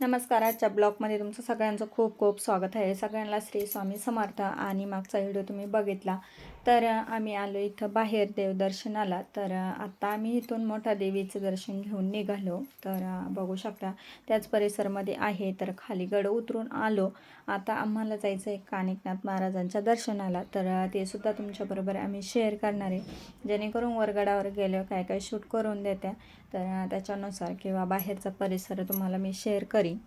नमस्कार आजच्या ब्लॉगमध्ये तुमचं सगळ्यांचं खूप खूप स्वागत आहे. सगळ्यांना श्री स्वामी समर्थ आणि मागचा व्हिडिओ तुम्ही बघितला. तर आम्ही आलो इथं बाहेर देवदर्शनाला तर आत्ता आम्ही इथून मोठ्या देवीचं दर्शन घेऊन निघालो. तर बघू शकता त्याच परिसरमध्ये आहे. तर खाली गड उतरून आलो. आता आम्हाला जायचं आहे कानिकनाथ महाराजांच्या दर्शनाला. तर ते सुद्धा तुमच्याबरोबर आम्ही शेअर करणार आहे. जेणेकरून वरगडावर गेलं काय काय शूट करून देत्या. तर त्याच्यानुसार किंवा बाहेरचा परिसर तुम्हाला मी शेअर करीन.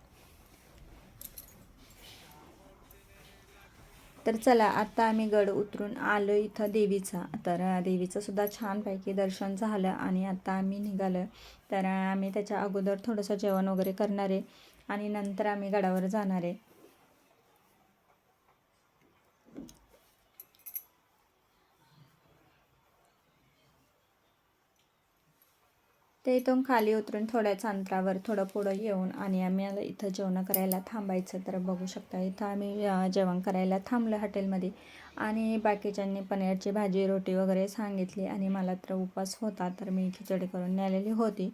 तर चला आता आम्ही गड उतरून आलो इथं देवीचा. तर देवीचं सुद्धा छानपैकी दर्शन झालं आणि आता आम्ही निघालो. तर आम्ही त्याच्या अगोदर थोडंसं जेवण वगैरे करणार आहे आणि नंतर आम्ही गडावर जाणार. आहे तर इथून खाली उतरून थोड्याच अंतरावर थोडं पुढं येऊन आणि आम्ही इथं जेवण करायला थांबायचं तर बघू शकता इथं आम्ही जेवण करायला थांबलं हॉटेलमध्ये. आणि बाकीच्यांनी पनीरची भाजी रोटी वगैरे सांगितली आणि मला तर उपवास होता तर मी खिचडी करून नेलेली होती.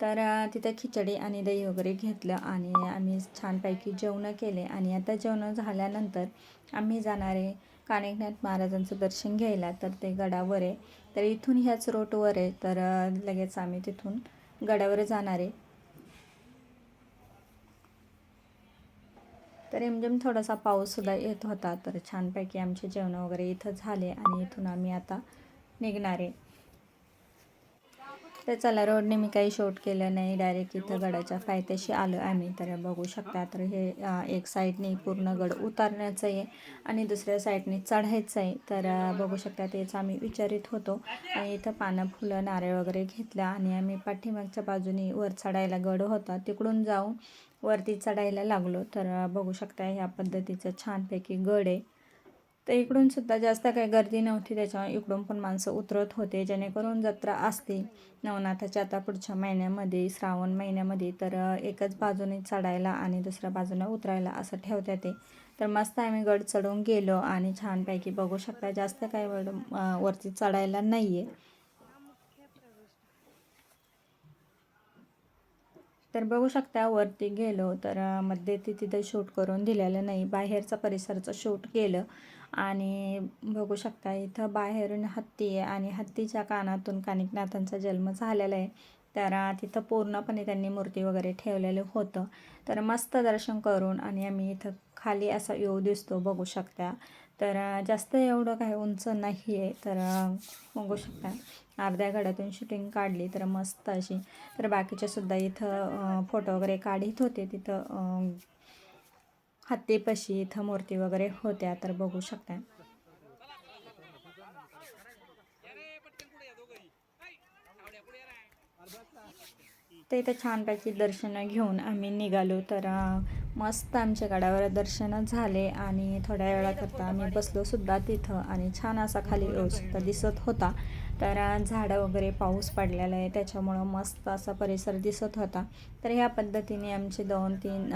तर तिथं खिचडी आणि दही वगैरे घेतलं आणि आम्ही छानपैकी जेवणं केले. आणि आता जेवणं झाल्यानंतर आम्ही जाणारे कानिकनाथ महाराजांचं दर्शन घ्यायला तर ते गडावर आहे. तर इथून ह्याच रोटवर आहे. तर लगेच आम्ही तिथून गडावर जाणार आहे. तर एमजेम थोडासा पाऊससुद्धा येत होता. तर छानपैकी आमचे जेवण वगैरे इथं झाले आणि इथून आम्ही आता निघणार आहे. तर चला रोडने मी काही शूट केलं नाही. डायरेक्ट इथं गडाच्या फायद्याशी आलो आम्ही. तर बघू शकता तर हे एक साईडने पूर्ण गड उतारण्याचं आहे आणि दुसऱ्या साईडने चढायचं आहे. तर बघू शकता तेच आम्ही विचारित होतो. आणि इथं पानं फुलं नारळ वगैरे घेतलं आणि आम्ही पाठीमागच्या बाजूने वर चढायला गड होता. तिकडून जाऊन वरती चढायला लागलो. तर बघू शकता ह्या पद्धतीचं छानपैकी गड आहे. तर इकडून सुद्धा जास्त काही गर्दी नव्हती. त्याच्यामुळे इकडून पण माणसं उतरत होते. जेणेकरून जत्रा असते नवनाथाच्या आता पुढच्या महिन्यामध्ये श्रावण महिन्यामध्ये तर एकच बाजूने चढायला आणि दुसऱ्या बाजूने उतरायला असं ठेवतात ते तर मस्त आम्ही गड चढून गेलो आणि छानपैकी बघू शकता जास्त काही वर वरती चढायला नाही आहे तर बघू शकता वरती गेलो तर मध्ये ती तिथं शूट करून दिलेलं नाही. बाहेरचा परिसरचं शूट केलं आणि बघू शकता इथं बाहेरून हत्ती आहे आणि हत्तीच्या कानातून कानिकनाथांचा जन्म झालेला आहे. तर तिथं पूर्णपणे त्यांनी मूर्ती वगैरे ठेवलेलं होतं. तर मस्त दर्शन करून आणि आम्ही इथं खाली असा येऊ दिसतो बघू शकता. तर जास्त एवढं काही उंच नाही आहे तर बघू शकता. अर्ध्या घडातून शूटिंग काढली तर मस्त अशी. तर बाकीच्यासुद्धा इथं फोटो वगैरे काढीत होते. तिथं हत्तीपाशी इथं मूर्ती वगैरे होत्या. तर बघू शकता. तर इथं छानपैकी दर्शनं घेऊन आम्ही निघालो. तर मस्त आमच्या गडावर दर्शनं झाले आणि थोड्या वेळाकरता आम्ही बसलोसुद्धा तिथं आणि छान असा खाली व्यू सुद्धा दिसत होता. तर झाडं वगैरे पाऊस पडलेला आहे त्याच्यामुळं मस्त असा परिसर दिसत होता. तर ह्या पद्धतीने आमचे दोन तीन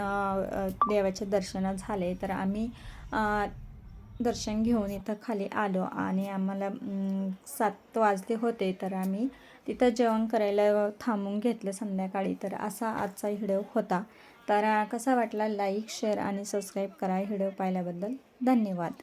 देवाचे दर्शनं झाले. तर आम्ही दर्शन घेऊन इथं खाली आलो आणि आम्हाला सात वाजले होते तर आम्ही तिथं जेवण करायला थांबून घेतलं संध्याकाळी. तर असा आजचा व्हिडिओ होता. तर कसा वाटला लाईक शेअर आणि सबस्क्राईब करा व्हिडिओ पाहिल्याबद्दल धन्यवाद.